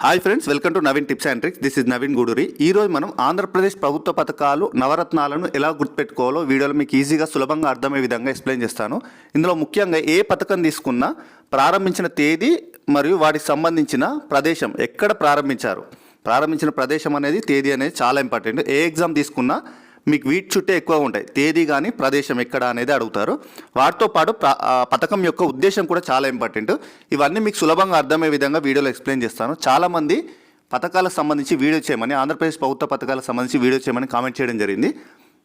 Hi friends welcome to Naveen tips and tricks this is Naveen Guduri ఈ రోజు మనం ఆంధ్రప్రదేశ్ ప్రభుత్వ పథకాలు నవరత్నాలను ఎలా గుర్తుపెట్టుకోవాలో వీడియోలో మీకు ఈజీగా సులభంగా అర్థమయ్యే విధంగా ఎక్స్ప్లెయిన్ చేస్తాను. ఇందులో ముఖ్యంగా ఏ పథకం తీసుకున్నా ప్రారంభించిన తేదీ మరియు వాటికి సంబంధించిన ప్రదేశం ఎక్కడ ప్రారంభించారు? ప్రారంభించిన ప్రదేశం అనేది తేదీ అనేది చాలా ఇంపార్టెంట్ ఏ ఎగ్జామ్ తీసుకున్నా మీకు వీటి చుట్టే ఎక్కువ ఉంటాయి. తేదీ కానీ ప్రదేశం ఎక్కడ అనేది అడుగుతారు. వాటితో పాటు పథకం యొక్క ఉద్దేశం కూడా చాలా ఇంపార్టెంట్. ఇవన్నీ మీకు సులభంగా అర్థమయ్యే విధంగా వీడియోలో ఎక్స్ప్లెయిన్ చేస్తాను. చాలామంది పథకాలకు సంబంధించి వీడియో చేయమని ఆంధ్రప్రదేశ్ ప్రభుత్వ పథకాలకు సంబంధించి వీడియో చేయమని కామెంట్ చేయడం జరిగింది.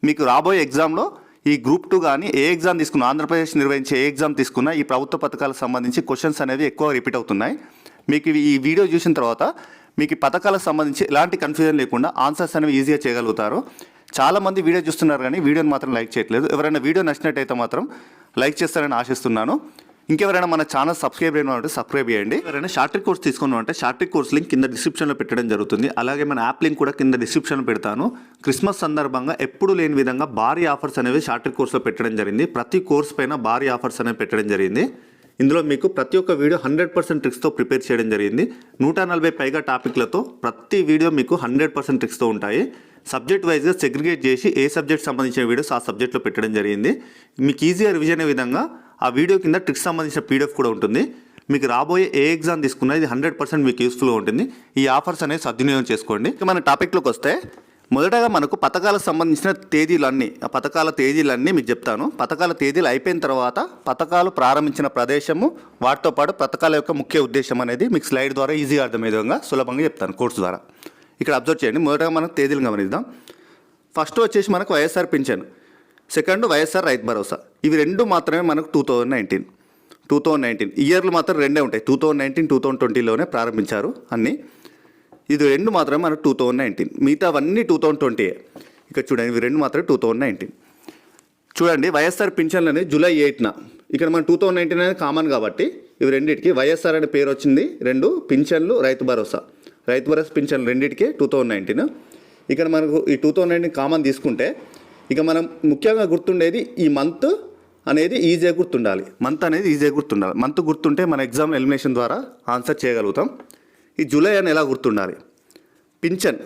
మీకు రాబోయే ఎగ్జామ్లో ఈ గ్రూప్ టూ కానీ ఏ ఎగ్జామ్ తీసుకున్నా ఆంధ్రప్రదేశ్ నిర్వహించే ఏ ఎగ్జామ్ తీసుకున్నా ఈ ప్రభుత్వ పథకాలకు సంబంధించి క్వశ్చన్స్ అనేవి ఎక్కువ రిపీట్ అవుతున్నాయి. మీకు ఈ వీడియో చూసిన తర్వాత మీకు పథకాలకు సంబంధించి ఎలాంటి కన్ఫ్యూజన్ లేకుండా ఆన్సర్స్ అనేవి ఈజీగా చేయగలుగుతారు. చాలామంది వీడియో చూస్తున్నారు కానీ వీడియోని మాత్రం లైక్ చేయట్లేదు. ఎవరైనా వీడియో నచ్చినట్టయితే మాత్రం లైక్ చేస్తారని ఆశిస్తున్నాను. ఇంకెవరైనా మన ఛానల్ సబ్స్క్రైబ్ అయిన ఉంటే సబ్స్క్రైబ్ చేయండి. ఎవరైనా షార్ట్ ట్రిక్ కోర్స్ తీసుకున్నా అంటే షార్ట్ ట్రిక్ కోర్స్ లింక్ కింద డిస్క్రిప్షన్లో పెట్టడం జరుగుతుంది. అలాగే మన యాప్ లింక్ కూడా కింద డిస్క్రిప్షన్లో పెడతాను. క్రిస్మస్ సందర్భంగా ఎప్పుడు లేని విధంగా భారీ ఆఫర్స్ అనేవి షార్ట్ ట్రిక్ కోర్స్లో పెట్టడం జరిగింది. ప్రతి కోర్స్ పైన భారీ ఆఫర్స్ అనేవి పెట్టడం జరిగింది. ఇందులో మీకు ప్రతి ఒక్క వీడియో హండ్రెడ్ పర్సెంట్ ట్రిక్స్తో ప్రిపేర్ చేయడం జరిగింది. నూట నలభై పైగా టాపిక్లతో ప్రతి వీడియో మీకు హండ్రెడ్ పర్సెంట్ ట్రిక్స్తో ఉంటాయి. సబ్జెక్ట్ వైజ్గా సెగ్రిగేట్ చేసి ఏ సబ్జెక్ట్ సంబంధించిన వీడియోస్ ఆ సబ్జెక్ట్లో పెట్టడం జరిగింది. మీకు ఈజీగా రివిజన్ అయ్యే విధంగా ఆ వీడియో కింద ట్రిక్స్ సంబంధించిన పీడిఎఫ్ కూడా ఉంటుంది. మీకు రాబోయే ఏ ఎగ్జామ్ తీసుకున్నా ఇది హండ్రెడ్ పర్సెంట్ మీకు యూస్ఫుల్గా ఉంటుంది. ఈ ఆఫర్స్ అనేది సద్వినియోగం చేసుకోండి. మన టాపిక్లోకి వస్తే మొదటగా మనకు పథకాలకు సంబంధించిన తేదీలన్నీ ఆ పథకాల తేదీలన్నీ మీకు చెప్తాను. పథకాల తేదీలు అయిపోయిన తర్వాత పథకాలు ప్రారంభించిన ప్రదేశము వాటితో పాటు పథకాల యొక్క ముఖ్య ఉద్దేశం అనేది మీకు స్లైడ్ ద్వారా ఈజీగా అర్థమయ్యే విధంగా సులభంగా చెప్తాను కోర్సు ద్వారా. ఇక్కడ అబ్జర్వ్ చేయండి మొదటగా మనం తేదీలు గమనిద్దాం. ఫస్ట్ వచ్చేసి మనకు వైఎస్ఆర్ పింఛన్ సెకండ్ వైఎస్ఆర్ రైతు భరోసా. ఇవి రెండు మాత్రమే మనకు two thousand nineteen two thousand nineteen. ఇయర్లు మాత్రం రెండే ఉంటాయి. Two thousand nineteen two thousand ట్వంటీలోనే ప్రారంభించారు అన్నీ. ఇది రెండు మాత్రమే మనకు టూ థౌజండ్ నైన్టీన్ మిగతావన్నీ టూ థౌజండ్ ట్వంటీ ఇక్కడ చూడండి ఇవి రెండు మాత్రమే టూ థౌజండ్ నైన్టీన్ చూడండి వైఎస్ఆర్ పింఛన్లు అనేది జూలై ఎయిట్న. ఇక్కడ మన టూ థౌజండ్ నైన్టీన్ అనేది కామన్ కాబట్టి ఇవి రెండింటికి వైఎస్ఆర్ అనే పేరు వచ్చింది. రెండు పింఛన్లు రైతు భరోసా. రైతు భరోసా పింఛన్లు రెండింటికి టూ థౌజండ్ నైన్టీన్ ఇక్కడ మనకు ఈ టూ థౌజండ్ నైన్టీన్ కామన్ తీసుకుంటే ఇక మనం ముఖ్యంగా గుర్తుండేది ఈ మంత్ అనేది ఈజీగా గుర్తుండాలి. మంత్ అనేది ఈజీగా గుర్తుండాలి. మంత్ గుర్తుంటే మన ఎగ్జామ్ ఎలిమినేషన్ ద్వారా ఆన్సర్ చేయగలుగుతాం. ఈ జూలై అని ఎలా గుర్తుండాలి? పింఛన్.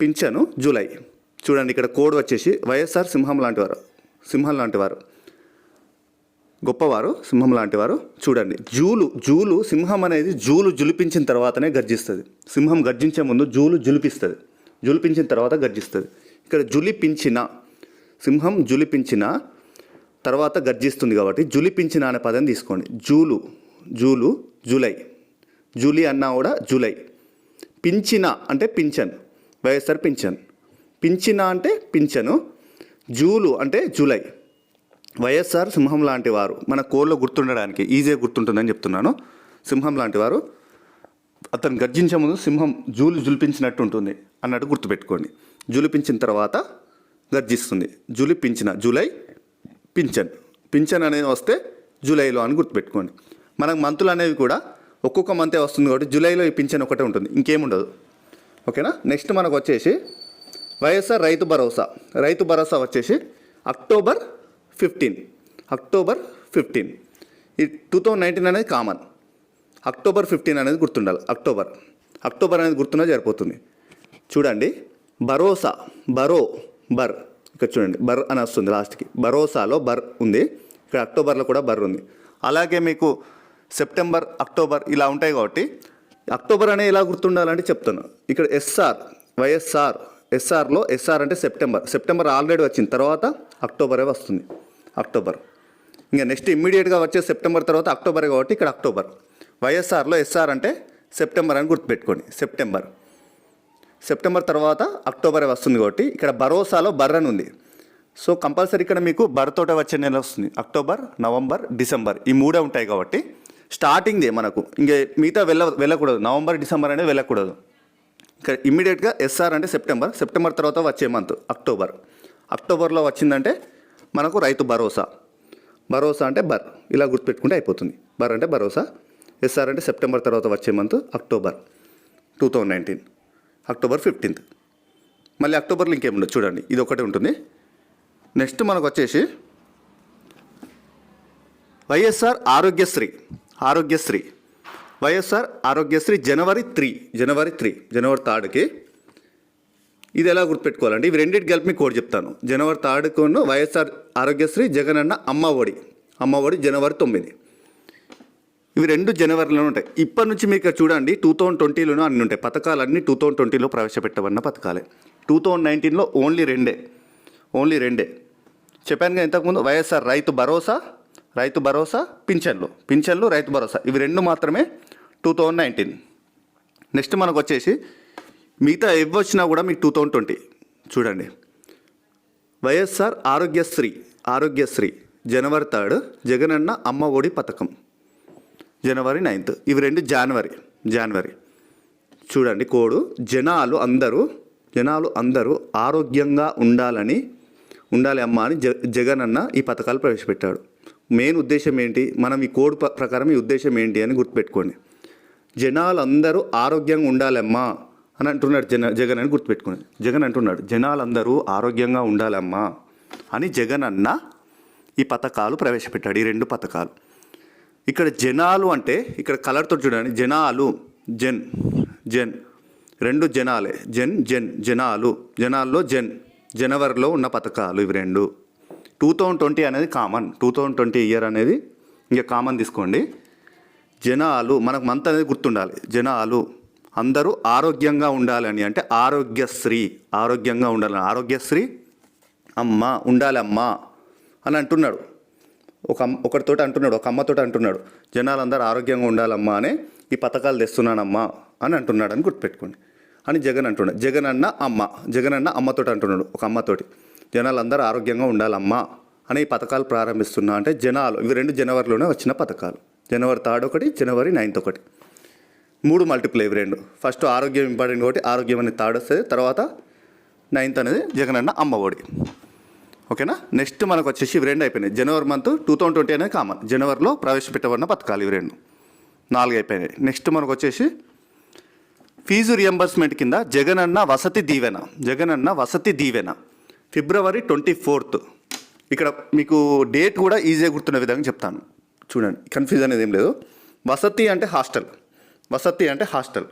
పింఛను జూలై. చూడండి ఇక్కడ కోడ్ వచ్చేసి వైఎస్ఆర్ సింహం లాంటివారు సింహం లాంటివారు గొప్పవారు సింహం లాంటివారు చూడండి జూలు జూలు సింహం అనేది జూలు జులిపించిన తర్వాతనే గర్జిస్తుంది. సింహం గర్జించే ముందు జూలు జులిపిస్తుంది. జులిపించిన తర్వాత గర్జిస్తుంది. ఇక్కడ జులిపించిన సింహం జులిపించిన తర్వాత గర్జిస్తుంది కాబట్టి జులిపించిన అనే పదం తీసుకోండి. జూలు జూలు జూలై. జూలీ అన్నా కూడా జూలై. పించిన అంటే పింఛన్ వైఎస్ఆర్ పింఛన్. పించిన అంటే పింఛను జూలు అంటే జూలై. వైఎస్ఆర్ సింహం లాంటి వారు మన కోల్లో గుర్తుండడానికి ఈజీగా గుర్తుంటుందని చెప్తున్నాను. సింహం లాంటి వారు అతను గర్జించే ముందు సింహం జూలు జులిపించినట్టు ఉంటుంది అన్నట్టు గుర్తుపెట్టుకోండి. జులిపించిన తర్వాత గర్జిస్తుంది. జులిపించిన జూలై పింఛన్. పింఛన్ అనేది వస్తే జూలైలో అని గుర్తుపెట్టుకోండి. మనకు మంతులు అనేవి కూడా ఒక్కొక్క మంతే వస్తుంది కాబట్టి జూలైలో ఈ పింఛన్ ఒకటే ఉంటుంది. ఇంకేముండదు. ఓకేనా? నెక్స్ట్ మనకు వచ్చేసి వైఎస్ఆర్ రైతు భరోసా. రైతు భరోసా వచ్చేసి అక్టోబర్ ఫిఫ్టీన్ అక్టోబర్ ఫిఫ్టీన్ ఈ టూ థౌజండ్ నైన్టీన్ అనేది కామన్. అక్టోబర్ ఫిఫ్టీన్ అనేది గుర్తుండాలి. అక్టోబర్. అక్టోబర్ అనేది గుర్తున్నా సరిపోతుంది. చూడండి. భరోసా. బరో. బర్. ఇక్కడ చూడండి. బర్ అని వస్తుంది లాస్ట్కి. భరోసాలో బర్ ఉంది. ఇక్కడ అక్టోబర్లో కూడా బర్ ఉంది. అలాగే మీకు సెప్టెంబర్ అక్టోబర్ ఇలా ఉంటాయి కాబట్టి అక్టోబర్ అనే ఎలా గుర్తుండాలంటే చెప్తాను ఇక్కడ ఎస్ఆర్ వైఎస్ఆర్ ఎస్ఆర్లో ఎస్ఆర్ అంటే సెప్టెంబర్. సెప్టెంబర్ ఆల్రెడీ వచ్చిన తర్వాత అక్టోబరే వస్తుంది. అక్టోబర్. ఇంకా నెక్స్ట్ ఇమ్మీడియట్గా వచ్చే సెప్టెంబర్ తర్వాత అక్టోబరే కాబట్టి ఇక్కడ అక్టోబర్. వైఎస్ఆర్లో ఎస్ఆర్ అంటే సెప్టెంబర్ అని గుర్తుపెట్టుకోండి. సెప్టెంబర్. సెప్టెంబర్ తర్వాత అక్టోబర్ వస్తుంది కాబట్టి ఇక్కడ భరోసాలో బర్ర అని ఉంది. సో కంపల్సరీ ఇక్కడ మీకు బర్తోట వచ్చే నెల వస్తుంది. అక్టోబర్ నవంబర్ డిసెంబర్ ఈ మూడే ఉంటాయి కాబట్టి స్టార్టింగ్దే మనకు. ఇంకా మిగతా వెళ్ళ వెళ్ళకూడదు. నవంబర్ డిసెంబర్ అనేది వెళ్ళకూడదు. ఇంకా ఇమ్మీడియట్గా ఎస్ఆర్ అంటే సెప్టెంబర్. సెప్టెంబర్ తర్వాత వచ్చే మంత్ అక్టోబర్. అక్టోబర్లో వచ్చిందంటే మనకు రైతు భరోసా. భరోసా అంటే బర్. ఇలా గుర్తుపెట్టుకుంటే అయిపోతుంది. బర్ అంటే భరోసా. ఎస్ఆర్ అంటే సెప్టెంబర్ తర్వాత వచ్చే month October two thousand nineteen. October fifteenth. మళ్ళీ అక్టోబర్లో ఇంకేముండదు చూడండి. ఇది ఒకటే ఉంటుంది. నెక్స్ట్ మనకు వచ్చేసి YSR Aarogyasri. Aarogyasri. YSR Aarogyasri January three January three January థర్డ్కి ఇది ఎలా గుర్తుపెట్టుకోవాలండి? ఇవి రెండింటి కలిపి మీకు కోడ్ చెప్తాను. జనవరి థర్డ్కును వైఎస్ఆర్ ఆరోగ్యశ్రీ జగన్ అన్న అమ్మ ఒడి. అమ్మ ఒడి జనవరి తొమ్మిది. ఇవి రెండు జనవరిలో ఉంటాయి. ఇప్పటి నుంచి మీకు చూడండి టూ థౌజండ్ ట్వంటీలోనూ అన్నీ ఉంటాయి. పథకాలన్నీ టూ థౌజండ్ ట్వంటీలో ప్రవేశపెట్టబడిన పథకాలే. టూ థౌజండ్ నైన్టీన్లో ఓన్లీ రెండే. ఓన్లీ రెండే. చెప్పాను కదా ఇంతకుముందు వైఎస్ఆర్ రైతు భరోసా రైతు భరోసా పింఛన్లు. పింఛన్లు రైతు భరోసా. ఇవి రెండు మాత్రమే టూ థౌజండ్ నైన్టీన్. నెక్స్ట్ మనకు వచ్చేసి మిగతా ఎవ్వి వచ్చినా కూడా మీకు టూ థౌజండ్ ట్వంటీ. చూడండి. వైఎస్ఆర్ ఆరోగ్యశ్రీ ఆరోగ్యశ్రీ జనవరి థర్డ్ జగనన్న అమ్మ ఒడి పథకం. జనవరి నైన్త్. ఇవి రెండు జనవరి జనవరి. చూడండి కోడు. జనాలు అందరూ జనాలు అందరూ ఆరోగ్యంగా ఉండాలని ఉండాలి అమ్మ అని జ జగన్ అన్న ఈ పథకాలు ప్రవేశపెట్టాడు. మెయిన్ ఉద్దేశం ఏంటి? మనం ఈ కోడ్ ప్ర- ప్రకారం ఈ ఉద్దేశం ఏంటి అని గుర్తుపెట్టుకోండి. జనాలు అందరూ ఆరోగ్యంగా ఉండాలమ్మా అని అంటున్నాడు జన జగన్ అని గుర్తుపెట్టుకోండి. జగన్ అంటున్నాడు జనాలందరూ ఆరోగ్యంగా ఉండాలమ్మా అని జగన్ అన్న ఈ పథకాలు ప్రవేశపెట్టాడు ఈ రెండు పథకాలు. ఇక్కడ జనాలు అంటే ఇక్కడ కలర్తో చూడండి జనాలు జన్ జన్ రెండు జనాలే జన్ జన్ జనాలు జనాల్లో జన్ జనవరిలో ఉన్న పథకాలు ఇవి రెండు. టూ థౌజండ్ ట్వంటీ అనేది common two thousand twenty year అనేది ఇంకా కామన్ తీసుకోండి. జనాలు మనకు మంత్ అనేది గుర్తుండాలి. జనాలు అందరూ ఆరోగ్యంగా ఉండాలని అంటే ఆరోగ్యశ్రీ ఆరోగ్యంగా ఉండాలని ఆరోగ్యశ్రీ అమ్మ ఉండాలి అమ్మ అని అంటున్నాడు. ఒక అమ్మ ఒకటితో అంటున్నాడు ఒక అమ్మతో అంటున్నాడు. జనాలందరూ ఆరోగ్యంగా ఉండాలమ్మా అని ఈ పథకాలు తెస్తున్నానమ్మా అని అంటున్నాడు అని గుర్తుపెట్టుకోండి. అని జగన్ అంటున్నాడు. జగన్ అన్న అమ్మ జగన్ అన్న అమ్మతోటి అంటున్నాడు ఒక అమ్మతోటి జనాలందరూ ఆరోగ్యంగా ఉండాలమ్మా అని ఈ పథకాలు ప్రారంభిస్తున్నా అంటే జనాలు ఇవి రెండు జనవరిలోనే వచ్చిన పథకాలు. జనవరి థర్డ్ ఒకటి జనవరి నైన్త్ ఒకటి. మూడు మల్టిప్లై ఇవి రెండు. ఫస్ట్ ఆరోగ్యం ఇంపార్టెంట్ ఒకటి ఆరోగ్యం అనేది థర్డ్ వస్తుంది తర్వాత నైన్త్ అనేది జగన్ అన్న అమ్మ ఒడి. ఓకేనా? నెక్స్ట్ మనకు వచ్చేసి ఇవి రెండు అయిపోయినాయి. జనవరి మంత్ టూ థౌజండ్ ట్వంటీ అనేది కామన్. జనవరిలో ప్రవేశపెట్టబడిన పథకాలు ఇవి రెండు. నాలుగు అయిపోయినాయి. నెక్స్ట్ మనకు వచ్చేసి ఫీజు రియంబర్స్మెంట్ కింద జగనన్న వసతి దీవెన. జగనన్న వసతి దీవెన. ఫిబ్రవరి ట్వంటీ ఫోర్త్. ఇక్కడ మీకు డేట్ కూడా ఈజీగా గుర్తున్న విధంగా చెప్తాను. చూడండి కన్ఫ్యూజ్ అనేది ఏం లేదు. వసతి అంటే హాస్టల్. వసతి అంటే హాస్టల్.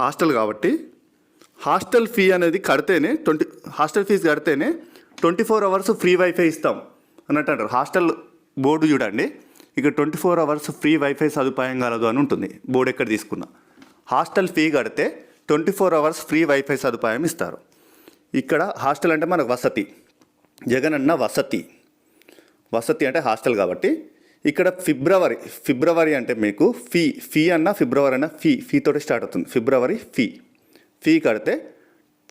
హాస్టల్ కాబట్టి హాస్టల్ ఫీ అనేది కడితేనే ట్వంటీ హాస్టల్ ఫీజు కడితేనే twenty four hours free wifi ఇస్తాం. అన్నట్టు అంటారు. హాస్టల్ బోర్డు చూడండి. ఇక twenty four hours free wifi సదుపాయం కలదు అని ఉంటుంది. బోర్డు ఎక్కడ తీసుకున్నా. హాస్టల్ ఫీ కడితే twenty four hours free wifi సదుపాయం ఇస్తారు. ఇక్కడ హాస్టల్ అంటే మనకు వసతి. జగన్ అన్న వసతి. వసతి అంటే హాస్టల్ కాబట్టి ఇక్కడ ఫిబ్రవరి ఫిబ్రవరి అంటే మీకు ఫీ ఫీ అన్న ఫిబ్రవరి అన్న ఫీ ఫీ తోటి స్టార్ట్ అవుతుంది. ఫిబ్రవరి ఫీ. ఫీ కడితే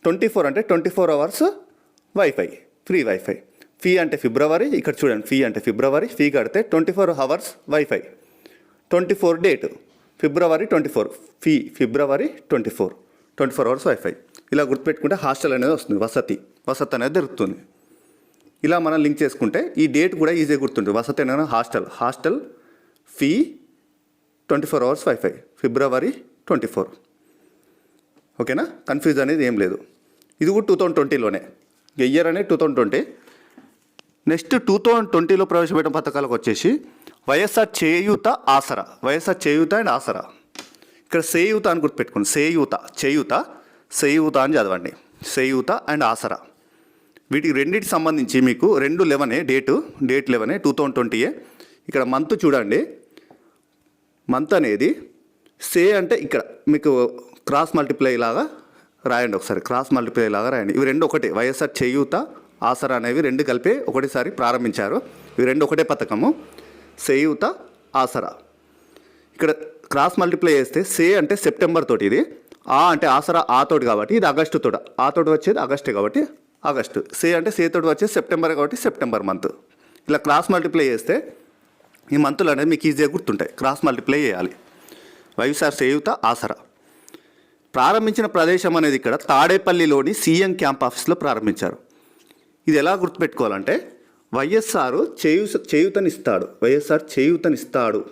ట్వంటీ ఫోర్ అంటే twenty four hours wifi free wifi fee అంటే ఫిబ్రవరి ఇక్కడ చూడండి ఫీ అంటే ఫిబ్రవరి ఫీ కడితే twenty four hours wifi twenty four date ఫిబ్రవరి ట్వంటీ ఫోర్. ఫీ ఫిబ్రవరి twenty four. Twenty four hours wifi ఇలా గుర్తుపెట్టుకుంటే హాస్టల్ అనేది వస్తుంది వసతి. వసతి అనేది దొరుకుతుంది. ఇలా మనం లింక్ చేసుకుంటే ఈ డేట్ కూడా ఈజీగా గుర్తుంటుంది. వసతి అనేది hostel. Hostel fee twenty four hours wifi ఫిబ్రవరి ట్వంటీ ఫోర్. ఓకేనా? కన్ఫ్యూజ్ అనేది ఏం లేదు. ఇది కూడా టూ థౌజండ్ ట్వంటీలోనే. ఇయర్ అనేది two thousand twenty. Next two thousand ట్వంటీలో ప్రవేశపెట్టిన పథకాలకు వచ్చేసి వైఎస్ఆర్ చేయూత ఆసరా. వైఎస్ఆర్ చేయూత అండ్ ఆసరా. ఇక్కడ సేయూత అని గుర్తుపెట్టుకోండి. సేయూత చేయూత సేయూత అని చదవండి. సేయూత అండ్ ఆసరా. వీటికి రెండింటికి సంబంధించి మీకు రెండు లెవెనే డేటు డేట్ లెవెనే టూ థౌజండ్ ట్వంటీయే. ఇక్కడ మంత్ చూడండి. మంత్ అనేది సే అంటే ఇక్కడ మీకు క్రాస్ మల్టిప్లై లాగా రాయండి ఒకసారి. క్రాస్ మల్టిప్లై లాగా రాయండి. ఇవి రెండు ఒకటే. వైఎస్ఆర్ చేయూత ఆసరా అనేవి రెండు కలిపి ఒకటేసారి ప్రారంభించారు. ఇవి రెండు ఒకటే పథకము. సేయూత ఆసరా. ఇక్కడ క్రాస్ మల్టిప్లై చేస్తే సే అంటే సెప్టెంబర్ తోటి ఇది. ఆ అంటే ఆసరా ఆ తోటి కాబట్టి ఇది ఆగస్టు తోట. ఆ తోటి వచ్చేది ఆగస్టే కాబట్టి ఆగస్టు సే అంటే సే తోటి వచ్చేది సెప్టెంబర్ కాబట్టి సెప్టెంబర్ మంత్ ఇలా క్రాస్ మల్టిప్లై చేస్తే ఈ మంతులు అనేది మీకు ఈజీగా గుర్తుంటాయి. క్రాస్ మల్టిప్లై చేయాలి. వైఎస్ఆర్ సేయుత ఆసరా. ప్రారంభించిన ప్రదేశం అనేది ఇక్కడ తాడేపల్లిలోని సీఎం క్యాంప్ ఆఫీస్లో ప్రారంభించారు. ఇది ఎలా గుర్తుపెట్టుకోవాలంటే వైఎస్ఆర్ చేయు చేయూతనిస్తాడు. వైఎస్ఆర్ చేయూతనిస్తాడు.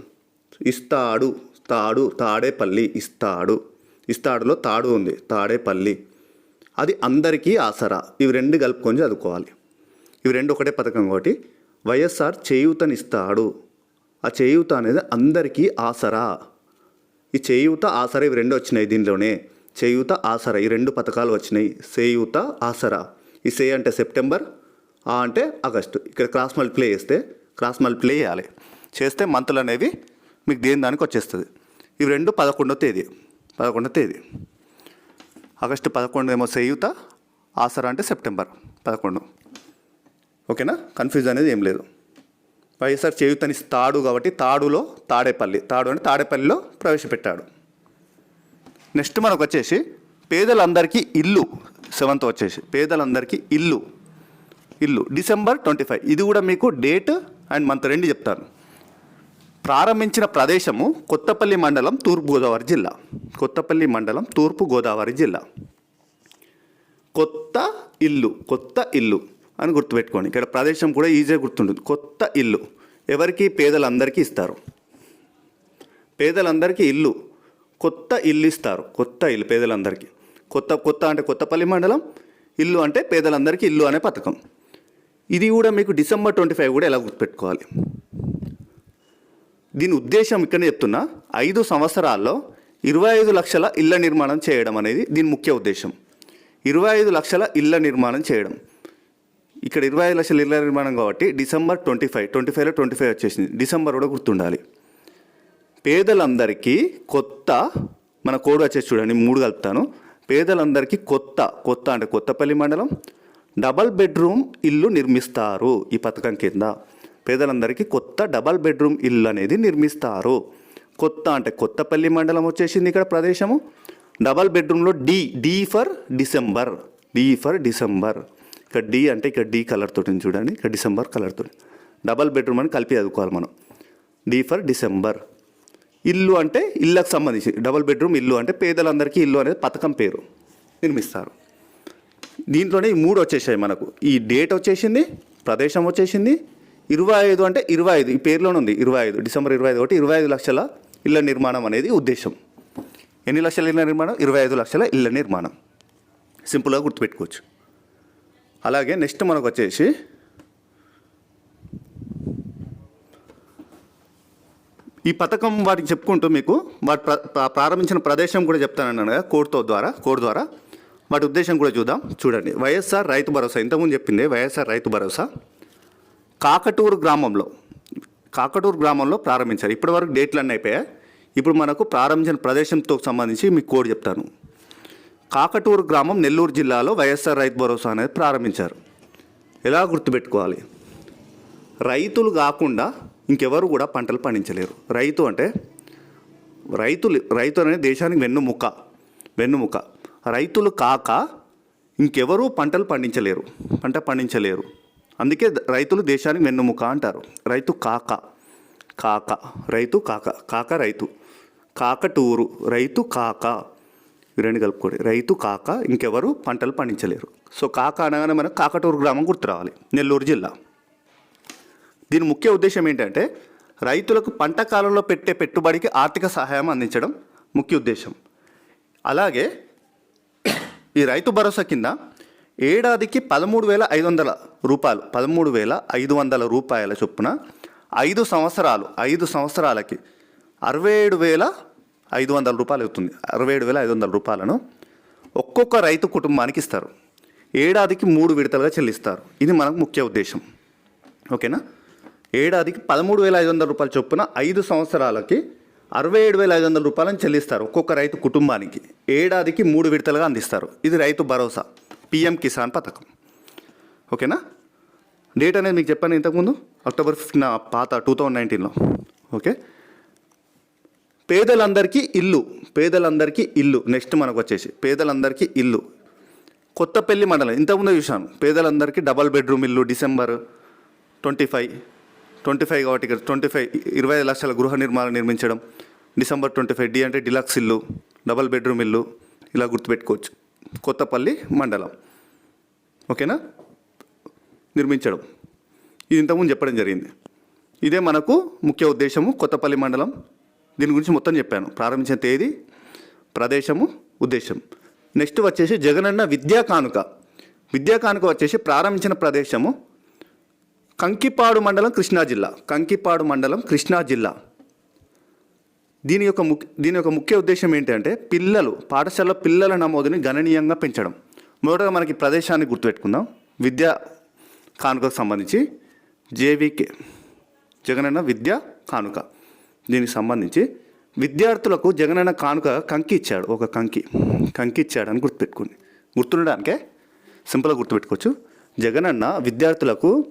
ఇస్తాడు. తాడు తాడేపల్లి ఇస్తాడు. ఇస్తాడులో తాడు ఉంది తాడేపల్లి అది అందరికీ ఆసరా. ఇవి రెండు కలుపుకొని చదువుకోవాలి. ఇవి రెండు ఒకటే పథకం కాబట్టి వైఎస్ఆర్ చేయూతనిస్తాడు. ఆ చేయూత అనేది అందరికీ ఆసరా. ఈ చేయూత ఆసరా ఇవి రెండు వచ్చినాయి దీనిలోనే. చేయూత ఆసరా. ఈ రెండు పథకాలు వచ్చినాయి. చేయూత ఆసరా. ఈ సే అంటే సెప్టెంబర్ ఆ అంటే ఆగస్టు. ఇక్కడ క్రాస్ మల్టిప్లై చేస్తే క్రాస్ మల్టిప్లై చేయాలి. చేస్తే మంత్లు అనేవి మీకు దేని దానికి వచ్చేస్తుంది? ఇవి రెండు పదకొండో తేదీ. పదకొండో తేదీ. ఆగస్టు పదకొండు ఏమో సేయుత ఆసరా అంటే సెప్టెంబర్ పదకొండు. ఓకేనా? కన్ఫ్యూజ్ అనేది ఏం లేదు. వైఎస్ఆర్ చేయుతని తాడు కాబట్టి తాడులో తాడేపల్లి. తాడు అంటే తాడేపల్లిలో ప్రవేశపెట్టాడు. నెక్స్ట్ మనకు వచ్చేసి పేదలందరికీ ఇల్లు. సెవెంత్ వచ్చేసి పేదలందరికీ ఇల్లు. ఇల్లు. December twenty five. ఇది కూడా మీకు డేట్ అండ్ మంత్ రెండు చెప్తాను. ప్రారంభించిన ప్రదేశము కొత్తపల్లి మండలం తూర్పుగోదావరి జిల్లా. కొత్తపల్లి మండలం తూర్పుగోదావరి జిల్లా. కొత్త ఇల్లు కొత్త ఇల్లు అని గుర్తుపెట్టుకోండి. ఇక్కడ ప్రదేశం కూడా ఈజీగా గుర్తుంటుంది. కొత్త ఇల్లు. ఎవరికి? పేదలందరికీ ఇస్తారు. పేదలందరికీ ఇల్లు. కొత్త ఇల్లు ఇస్తారు. కొత్త ఇల్లు పేదలందరికీ. కొత్త కొత్త అంటే కొత్తపల్లి మండలం ఇల్లు అంటే పేదలందరికీ ఇల్లు అనే పథకం. ఇది కూడా మీకు డిసెంబర్ ట్వంటీ ఫైవ్ కూడా ఎలా గుర్తుపెట్టుకోవాలి? దీని ఉద్దేశం ఇక్కడ చెప్తున్నా. ఐదు సంవత్సరాల్లో ఇరవై ఐదు లక్షల ఇళ్ళ నిర్మాణం చేయడం అనేది దీని ముఖ్య ఉద్దేశం. ఇరవై ఐదు లక్షల ఇళ్ళ నిర్మాణం చేయడం. ఇక్కడ ఇరవై ఐదు లక్షల ఇళ్ళ నిర్మాణం కాబట్టి డిసెంబర్ ట్వంటీ ఫైవ్ ట్వంటీ ఫైవ్లో ట్వంటీ ఫైవ్ వచ్చేసింది. డిసెంబర్ కూడా గుర్తుండాలి. పేదలందరికీ కొత్త మన కోడ్ వచ్చేసి చూడండి మూడు కలుపుతాను. పేదలందరికీ కొత్త కొత్త అంటే కొత్తపల్లి మండలం డబల్ బెడ్రూమ్ ఇల్లు నిర్మిస్తారు ఈ పథకం కింద. పేదలందరికీ కొత్త డబల్ బెడ్రూమ్ ఇల్లు అనేది నిర్మిస్తారు. కొత్త అంటే కొత్తపల్లి మండలం వచ్చేసింది ఇక్కడ ప్రదేశము. డబల్ బెడ్రూమ్లో D D for December. D for December. ఇక్కడ డి అంటే ఇక్కడ డి కలర్ తోటి చూడండి. ఇక్కడ డిసెంబర్ కలర్ తోటి. డబల్ బెడ్రూమ్ అని కలిపి చదువుకోవాలి మనం. D for December. ఇల్లు అంటే ఇళ్ళకు సంబంధించి. డబల్ బెడ్రూమ్ ఇల్లు అంటే పేదలందరికీ ఇల్లు అనేది పథకం పేరు. నిర్మిస్తారు. దీంట్లోనే ఈ మూడు వచ్చేసాయి మనకు. ఈ డేట్ వచ్చేసింది ప్రదేశం వచ్చేసింది ఇరవై ఐదు అంటే ఇరవై ఐదు ఈ పేరులోనే ఉంది ఇరవై ఐదు డిసెంబర్ ఇరవై ఐదు ఒకటి ఇరవై ఐదు లక్షల ఇళ్ళ నిర్మాణం అనేది ఉద్దేశం. ఎన్ని లక్షల ఇళ్ళ నిర్మాణం? ఇరవై ఐదు లక్షల ఇళ్ళ నిర్మాణం. సింపుల్గా గుర్తుపెట్టుకోవచ్చు. అలాగే నెక్స్ట్ మనకు వచ్చేసి ఈ పథకం వాటికి చెప్పుకుంటూ మీకు వాటి ప్ర- ప్రారంభించిన ప్రదేశం కూడా చెప్తానన్నాను కదా ద్వారా కోడ్ ద్వారా. వాటి ఉద్దేశం కూడా చూద్దాం. చూడండి వైఎస్ఆర్ రైతు భరోసా ఇంతకుముందు చెప్పింది వైఎస్ఆర్ రైతు భరోసా. కాకటూరు గ్రామంలో కాకటూరు గ్రామంలో ప్రారంభించారు. ఇప్పటివరకు డేట్లు అన్నీ అయిపోయాయి. ఇప్పుడు మనకు ప్రారంభించిన ప్రదేశంతో సంబంధించి మీకు కోడ్ చెప్తాను. కాకటూరు గ్రామం నెల్లూరు జిల్లాలో వైఎస్ఆర్ రైతు భరోసా అనేది ప్రారంభించారు. ఎలా గుర్తుపెట్టుకోవాలి? రైతులు కాకుండా ఇంకెవరు కూడా పంటలు పండించలేరు. రైతు అంటే రైతులు రైతు అనేది దేశానికి వెన్నుముక వెన్నుముక. రైతులు కాక ఇంకెవరూ పంటలు పండించలేరు పంట పండించలేరు. అందుకే రైతులు దేశానికి వెన్నుముక అంటారు. రైతు కాక కాక రైతు కాక కాక రైతు కాకటూరు రైతు కాక. రెండు కలుపుకోండి. రైతు కాక ఇంకెవరు పంటలు పండించలేరు. సో కాక అనగానే మనకు కాకటూరు గ్రామం గుర్తు రావాలి నెల్లూరు జిల్లా. దీని ముఖ్య ఉద్దేశం ఏంటంటే రైతులకు పంట కాలంలో పెట్టే పెట్టుబడికి ఆర్థిక సహాయం అందించడం ముఖ్య ఉద్దేశం. అలాగే ఈ రైతు భరోసా కింద ఏడాదికి పదమూడు వేల ఐదు వందల రూపాయలు పదమూడు వేల ఐదు వందల రూపాయల చొప్పున ఐదు సంవత్సరాలు ఐదు సంవత్సరాలకి అరవై ఏడు వేల ఐదు వందల రూపాయలు అవుతుంది. అరవై ఏడు వేల ఐదు వందల రూపాయలను ఒక్కొక్క రైతు కుటుంబానికి ఇస్తారు. ఏడాదికి మూడు విడతలుగా చెల్లిస్తారు. ఇది మనకు ముఖ్య ఉద్దేశం. ఓకేనా? ఏడాదికి పదమూడు వేల ఐదు వందల రూపాయల చొప్పున ఐదు సంవత్సరాలకి అరవై ఏడు వేల ఐదు వందల రూపాయలను చెల్లిస్తారు ఒక్కొక్క రైతు కుటుంబానికి. ఏడాదికి మూడు విడతలుగా అందిస్తారు. ఇది రైతు భరోసా. పిఎం కిసాన్ పథకం. ఓకేనా? డేట్ అనేది మీకు చెప్పాను ఇంతకుముందు అక్టోబర్ ఫిఫ్టీన్ పాత టూ థౌజండ్ నైన్టీన్లో. ఓకే? పేదలందరికీ ఇల్లు పేదలందరికీ ఇల్లు నెక్స్ట్ మనకు వచ్చేసి పేదలందరికీ ఇల్లు. కొత్తపల్లి మండలం ఇంతకుముందే చూశాను పేదలందరికీ డబల్ బెడ్రూమ్ ఇల్లు December twenty five twenty five కాబట్టి ఇక్కడ ట్వంటీ ఫైవ్ ఇరవై ఐదు లక్షల గృహ నిర్మాణం నిర్మించడం డిసెంబర్ ట్వంటీ ఫైవ్ డి అంటే డిలక్స్ ఇల్లు డబల్ బెడ్రూమ్ ఇల్లు ఇలా గుర్తుపెట్టుకోవచ్చు. కొత్తపల్లి మండలం. ఓకేనా? నిర్మించడం. ఇది ఇంతకుముందు చెప్పడం జరిగింది. ఇదే మనకు ముఖ్య ఉద్దేశము కొత్తపల్లి మండలం. దీని గురించి మొత్తం చెప్పాను. ప్రారంభించిన తేదీ ప్రదేశము ఉద్దేశం. నెక్స్ట్ వచ్చేసి జగనన్న విద్యా కానుక. విద్యా కానుక వచ్చేసి ప్రారంభించిన ప్రదేశము కంకిపాడు మండలం కృష్ణా జిల్లా. కంకిపాడు మండలం కృష్ణా జిల్లా. దీని యొక్క ముఖ్య దీని యొక్క ముఖ్య ఉద్దేశం ఏంటంటే పిల్లలు పాఠశాల పిల్లల నమోదుని గణనీయంగా పెంచడం. మొదటగా మనకి ప్రదేశాన్ని గుర్తుపెట్టుకుందాం. విద్యా కానుకకు సంబంధించి జేవికే జగనన్న విద్యా కానుక. దీనికి సంబంధించి విద్యార్థులకు జగనన్న కానుక కంకి ఇచ్చాడు ఒక కంకి. కంకి ఇచ్చాడు అని గుర్తుపెట్టుకోండి. గుర్తుండడానికే సింపుల్గా గుర్తుపెట్టుకోవచ్చు. జగనన్న విద్యార్థులకు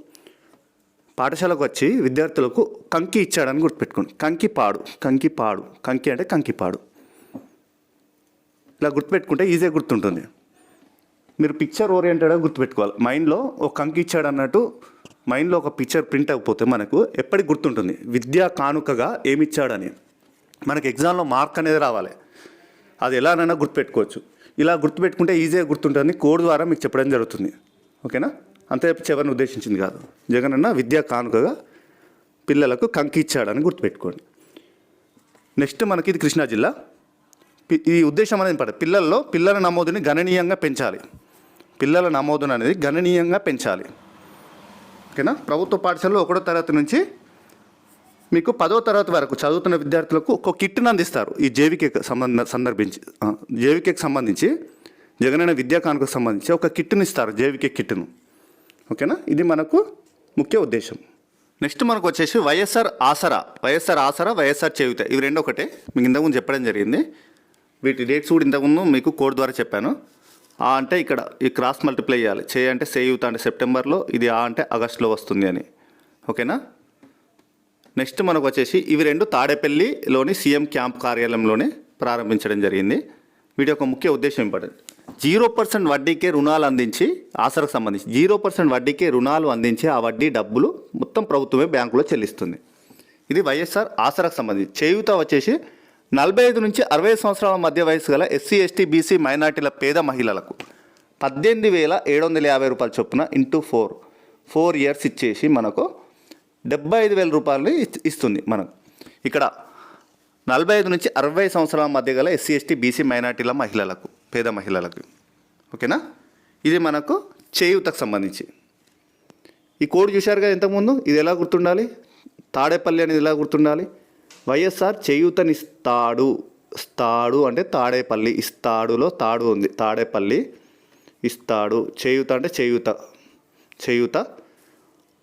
పాఠశాలకు వచ్చి విద్యార్థులకు కంకి ఇచ్చాడని గుర్తుపెట్టుకోండి. కంకి పాడు కంకి పాడు కంకి అంటే కంకి పాడు. ఇలా గుర్తుపెట్టుకుంటే ఈజీగా గుర్తుంటుంది. మీరు పిక్చర్ ఓరియంటెడ్గా గుర్తుపెట్టుకోవాలి. మైండ్లో ఒక కంకి ఇచ్చాడు అన్నట్టు మైండ్లో ఒక పిక్చర్ ప్రింట్ అయిపోతే మనకు ఎప్పటికి గుర్తుంటుంది. విద్యా కానుకగా ఏమి ఇచ్చాడని మనకి ఎగ్జామ్లో మార్క్ అనేది రావాలి. అది ఎలానైనా గుర్తుపెట్టుకోవచ్చు. ఇలా గుర్తుపెట్టుకుంటే ఈజీగా గుర్తుంటుంది. కోడ్ ద్వారా మీకు చెప్పడం జరుగుతుంది. ఓకేనా? అంతే చివరిని ఎవరిని ఉద్దేశించింది కాదు. జగన్ అన్న విద్యా కానుకగా పిల్లలకు కంకి ఇచ్చాడని గుర్తుపెట్టుకోండి. నెక్స్ట్ మనకి ఇది కృష్ణా జిల్లా. పి- ఈ ఉద్దేశం అనేది పడ పిల్లల్లో పిల్లల నమోదుని గణనీయంగా పెంచాలి. పిల్లల నమోదును అనేది గణనీయంగా పెంచాలి. ఓకేనా? ప్రభుత్వ పాఠశాలలో ఒకటో తరగతి నుంచి మీకు పదో తరగతి వరకు చదువుతున్న విద్యార్థులకు ఒక కిట్ను అందిస్తారు. ఈ జేవికేకి సంబంధ సందర్భించి జేవికేకి సంబంధించి జగనన్న విద్యా కానుకకు సంబంధించి ఒక కిట్ను ఇస్తారు జేవికే కిట్ను. ఓకేనా? ఇది మనకు ముఖ్య ఉద్దేశం. నెక్స్ట్ మనకు వచ్చేసి వైఎస్ఆర్ ఆసరా. వైఎస్ఆర్ ఆసరా వైఎస్ఆర్ చేయుత. ఇవి రెండు ఒకటే. మీకు ఇంతకుముందు చెప్పడం జరిగింది. వీటి డేట్స్ కూడా ఇంతకుముందు మీకు కోడ్ ద్వారా చెప్పాను. ఆ అంటే ఇక్కడ ఈ క్రాస్ మల్టిప్లై చేయాలి. చే అంటే చేయూత అంటే సెప్టెంబర్లో ఇది ఆ అంటే ఆగస్టులో వస్తుంది అని. ఓకేనా? నెక్స్ట్ మనకు వచ్చేసి ఇవి రెండు తాడేపల్లిలోని సీఎం క్యాంప్ కార్యాలయంలోనే ప్రారంభించడం జరిగింది. వీటి యొక్క ముఖ్య ఉద్దేశం ఇంపార్టెంట్. జీరో పర్సెంట్ వడ్డీకే రుణాలు అందించి ఆసరకు సంబంధించి జీరో పర్సెంట్ వడ్డీకే రుణాలు అందించి ఆ వడ్డీ డబ్బులు మొత్తం ప్రభుత్వమే బ్యాంకులో చెల్లిస్తుంది. ఇది వైఎస్ఆర్ ఆసరకు సంబంధించి. చేయూత వచ్చేసి నలభై ఐదు నుంచి అరవై సంవత్సరాల మధ్య వయసు గల ఎస్సీ ఎస్టీ బీసీ మైనార్టీల పేద మహిళలకు పద్దెనిమిది వేల ఏడు వందల యాభై రూపాయల చొప్పున ఇంటూ ఫోర్ ఫోర్ ఇయర్స్ ఇచ్చేసి మనకు డెబ్బై ఐదు వేల రూపాయలని ఇస్తుంది మనకు. ఇక్కడ నలభై ఐదు నుంచి అరవై సంవత్సరాల మధ్య గల ఎస్సీ ఎస్టీ బీసీ మైనార్టీల మహిళలకు పేద మహిళలకు. ఓకేనా? ఇది మనకు చేయూతకు సంబంధించి. ఈ కోడ్ చూశారుగా ఇంతకుముందు? ఇది ఎలా గుర్తుండాలి? తాడేపల్లి అనేది ఎలా గుర్తుండాలి? వైఎస్ఆర్ చేయూతనిస్తాడు. స్తాడు అంటే తాడేపల్లి. ఇస్తాడులో తాడు ఉంది. తాడేపల్లి ఇస్తాడు. చేయూత అంటే చేయూత. చేయూత.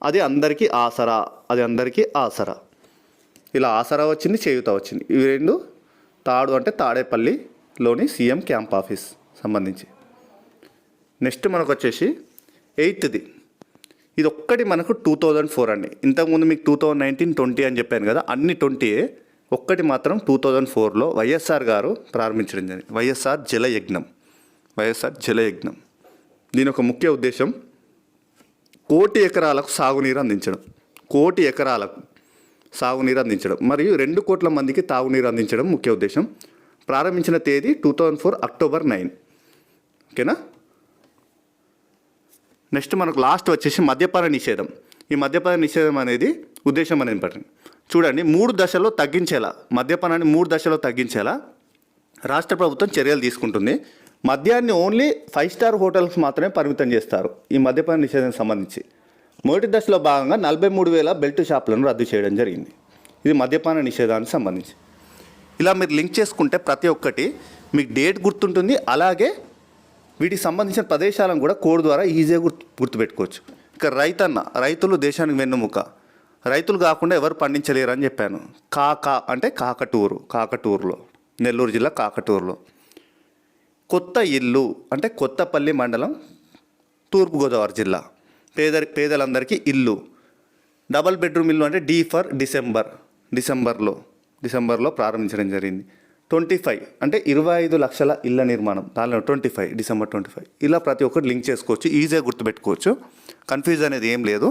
అది అందరికీ ఆసరా. అది అందరికీ ఆసరా. ఇలా ఆసరా వచ్చింది చేయూత వచ్చింది. ఇవి రెండు తాడు అంటే తాడేపల్లి లోని సీఎం క్యాంప్ ఆఫీస్ సంబంధించి. నెక్స్ట్ మనకు వచ్చేసి ఎయిత్ది. ఇది ఒక్కటి మనకు టూ థౌజండ్ ఫోర్ అండి. ఇంతకుముందు మీకు టూ థౌజండ్ నైన్టీన్ ట్వంటీ అని చెప్పాను కదా అన్ని ట్వంటీయే ఒక్కటి మాత్రం టూ థౌజండ్ ఫోర్లో వైఎస్ఆర్ గారు ప్రారంభించడం జరిగింది. వైఎస్ఆర్ జలయజ్ఞం. వైఎస్ఆర్ జలయజ్ఞం. దీని ఒక ముఖ్య ఉద్దేశం కోటి ఎకరాలకు సాగునీరు అందించడం. కోటి ఎకరాలకు సాగునీరు అందించడం. మరియు రెండు కోట్ల మందికి తాగునీరు అందించడం ముఖ్య ఉద్దేశం. ప్రారంభించిన తేదీ two thousand four October nine ఓకేనా? నెక్స్ట్ మనకు లాస్ట్ వచ్చేసి మద్యపాన నిషేధం. ఈ మద్యపాన నిషేధం అనేది ఉద్దేశం అనేది ఇంపార్టెంట్ చూడండి మూడు దశల్లో తగ్గించేలా మద్యపానాన్ని మూడు దశల్లో తగ్గించేలా రాష్ట్ర ప్రభుత్వం చర్యలు తీసుకుంటుంది. మద్యాన్ని ఓన్లీ ఫైవ్ స్టార్ హోటల్స్ మాత్రమే పరిమితం చేస్తారు ఈ మద్యపాన నిషేధం సంబంధించి. మొదటి దశలో భాగంగా నలభై మూడు వేల బెల్ట్ షాపులను రద్దు చేయడం జరిగింది. ఇది మద్యపాన నిషేధానికి సంబంధించి. ఇలా మీరు లింక్ చేసుకుంటే ప్రతి ఒక్కటి మీకు డేట్ గుర్తుంటుంది అలాగే వీటికి సంబంధించిన ప్రదేశాలను కూడా కోడ్ ద్వారా ఈజీగా గుర్తు గుర్తుపెట్టుకోవచ్చు. ఇక రైతన్న రైతులు దేశానికి వెన్నుముక. రైతులు కాకుండా ఎవరు పండించలేరు అని చెప్పాను. కాకా అంటే కాకటూరు కాకటూరులో నెల్లూరు జిల్లా కాకటూరులో. కొత్త ఇల్లు అంటే కొత్తపల్లి మండలం తూర్పుగోదావరి జిల్లా. పేద పేదలందరికీ ఇల్లు. డబల్ బెడ్రూమ్ ఇల్లు అంటే డీ ఫర్ డిసెంబర్ డిసెంబర్లో. డిసెంబర్లో ప్రారంభించడం జరిగింది. ట్వంటీ ఫైవ్ అంటే ఇరవై ఐదు లక్షల ఇళ్ళ నిర్మాణం. దానిలో twenty five December twenty five. ఇలా ప్రతి ఒక్కటి లింక్ చేసుకోవచ్చు ఈజీగా గుర్తుపెట్టుకోవచ్చు. కన్ఫ్యూజ్ అనేది ఏం లేదు.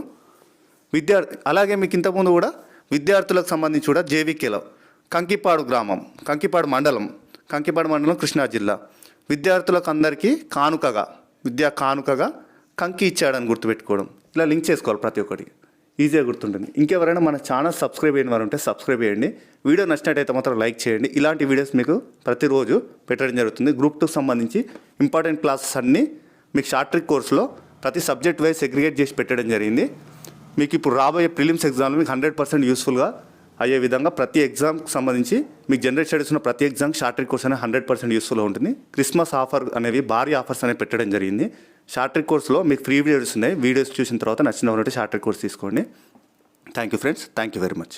విద్యార్థి అలాగే మీకు ఇంతకుముందు కూడా విద్యార్థులకు సంబంధించి కూడా జేవికేలో కంకిపాడు గ్రామం కంకిపాడు మండలం కంకిపాడు మండలం కృష్ణా జిల్లా. విద్యార్థులకు అందరికీ కానుకగా విద్యా కానుకగా కంకి ఇచ్చాడని గుర్తుపెట్టుకోవడం. ఇలా లింక్ చేసుకోవాలి ప్రతి ఒక్కటి. ఈజీగా గుర్తుంటుంది. ఇంకెవరైనా మన ఛానల్ సబ్స్క్రైబ్ అయిన వారు ఉంటే సబ్స్క్రైబ్ చేయండి. వీడియో నచ్చినట్టయితే మాత్రం లైక్ చేయండి. ఇలాంటి వీడియోస్ మీకు ప్రతిరోజు పెట్టడం జరుగుతుంది. గ్రూప్ టూకి సంబంధించి ఇంపార్టెంట్ క్లాసెస్ అన్నీ మీకు షార్ట్ ట్రిక్ కోర్సులో ప్రతి సబ్జెక్ట్ వైజ్ సెగ్రిగేట్ చేసి పెట్టడం జరిగింది. మీకు ఇప్పుడు రాబోయే ప్రిలిమ్స్ ఎగ్జామ్లో మీకు హండ్రెడ్ పర్సెంట్ యూస్ఫుల్గా అయ్యే విధంగా ప్రతి ఎగ్జామ్కి సంబంధించి మీకు జనరేట్ స్టడీస్ ఉన్న ప్రతి ఎగ్జామ్ షార్ట్ ట్రిక్ కోర్స్ అనేది హండ్రెడ్ పర్సెంట్ యూస్ఫుల్గా ఉంటుంది. క్రిస్మస్ ఆఫర్ అనేవి భారీ ఆఫర్స్ అనేవి పెట్టడం జరిగింది. షార్ట్ ట్రిక్ కోర్స్లో మీకు ఫ్రీ వీడియోస్ ఉన్నాయి. వీడియోస్ చూసిన తర్వాత నచ్చిన ఉన్నట్టు షార్ట్ ట్రిక్ కోర్స్ తీసుకోండి. Thank you friends thank you very much